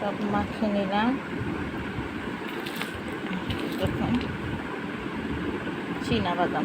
সব মাখে নিলাম। দেখুন চীনা বাদাম।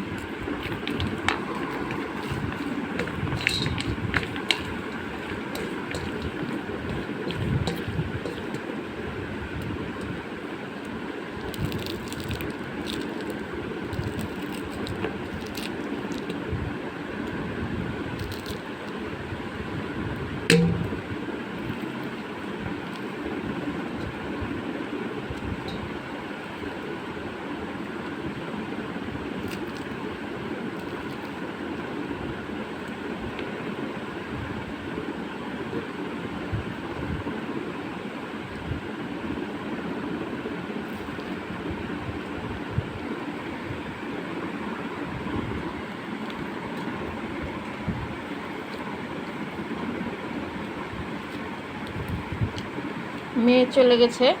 মেয়ে চলে গেছে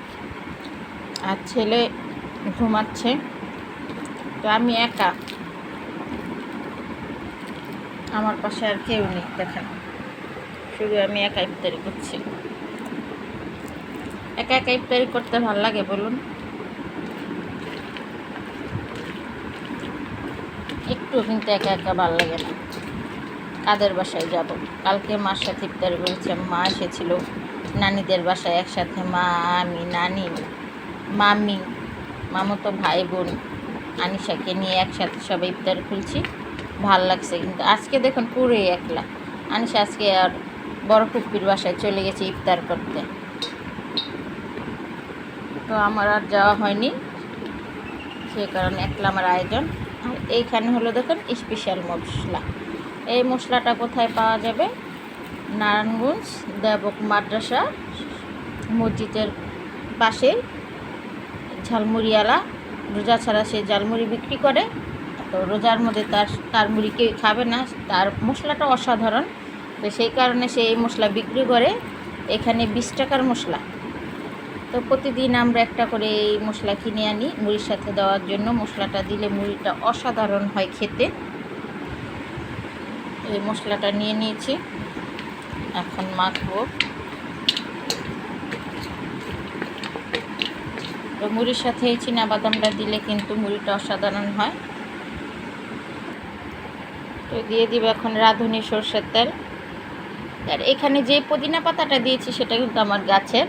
আর ছেলে ঘুমাচ্ছে। তো আমি একা। আমার পাশে আর কেউ নেই, দেখেন। শুধু আমি একা ইফতারি করছি। একা একা ইফতারি করতে ভালো লাগে, বলুন। একটু কিন্তু একা একা ভালো লাগে না। কাদের বাসায় যাব? কালকে মার সাথে ইফতারি করেছি মা এসেছিল। নানিদের বাসায় একসাথে মা আমি নানি, মামি, মামতো ভাই, বোন, আনিশাকে নিয়ে একসাথে সবাই ইফতার খুলছি। ভালো লাগছে কিন্তু আজকে দেখুন পুরোই একলা। আনিশা আজকে আর বড় ফুপির বাসায় চলে গেছে ইফতার করতে। তো আমার আর যাওয়া হয়নি, সে কারণে একলা আমার আয়োজন। আর এইখানে হলো দেখুন স্পেশাল মশলা। এই মশলাটা কোথায় পাওয়া যাবে? নারায়ণগঞ্জ দেবক মাদ্রাসা, মসজিদের পাশে ঝালমুড়িওয়ালা রোজা ছাড়া সে ঝালমুড়ি বিক্রি করে। তো রোজার মধ্যে তার তার মুড়ি কেউ খাবে না, তার মশলাটা অসাধারণ। তো সেই কারণে সে এই মশলা বিক্রি করে। এখানে বিশ টাকার মশলা। তো প্রতিদিন আমরা একটা করে এই মশলা কিনে আনি। মুড়ির সাথে দেওয়ার জন্য মশলাটা দিলে মুড়িটা অসাধারণ হয় খেতে। এই মশলাটা নিয়ে নিয়েছি। এখন মাখবো। তো মুড়ির সাথে এই চীনা বাদামটা দিলে কিন্তু মুড়িটা অসাধারণ হয়। তো দিয়ে দিব এখন রাঁধুনি সর্ষের তেল। আর এখানে যে পুদিনা পাতাটা দিয়েছি সেটা কিন্তু আমার গাছের।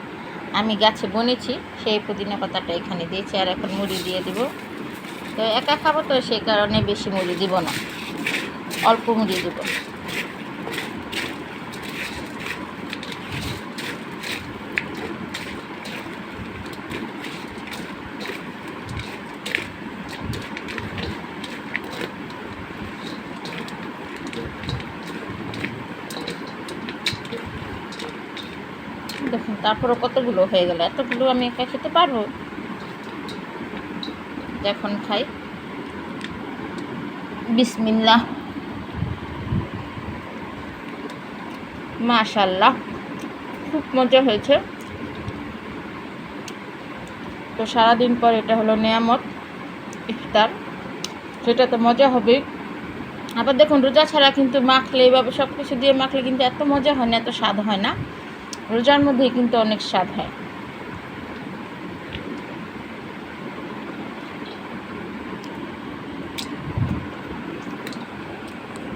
আমি গাছে বনেছি, সেই পুদিনা পাতাটা এখানে দিয়েছি আর এখন মুড়ি দিয়ে দিব। তো একা খাব তো সেই কারণে বেশি মুড়ি দিব না, অল্প মুড়ি দিব। দেখুন তারপরে কতগুলো হয়ে গেল? এতগুলো আমি একা খেতে পারব? এখন খাই। বিসমিল্লাহ। মাশাল্লাহ, খুব মজা হয়েছে। তো সারাদিন পর এটা হলো নেয়ামত, ইফতার। সেটা তো মজা হবে আবার দেখুন, রোজা ছাড়া কিন্তু মাখলে, এইভাবে সব কিছু দিয়ে মাখলে কিন্তু এত মজা হয় না, এত স্বাদ হয় না। রোজার মধ্যেই কিন্তু অনেক স্বাদ হয়।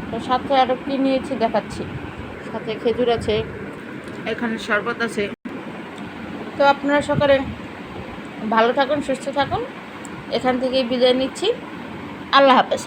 তো সাথে আরও কী নিয়েছি দেখাচ্ছি। সাথে খেজুর আছে, এখানে শরবত আছে। তো আপনারা সকালে ভালো থাকুন, সুস্থ থাকুন। এখান থেকেই বিদায় নিচ্ছি। আল্লাহ হাফেজ।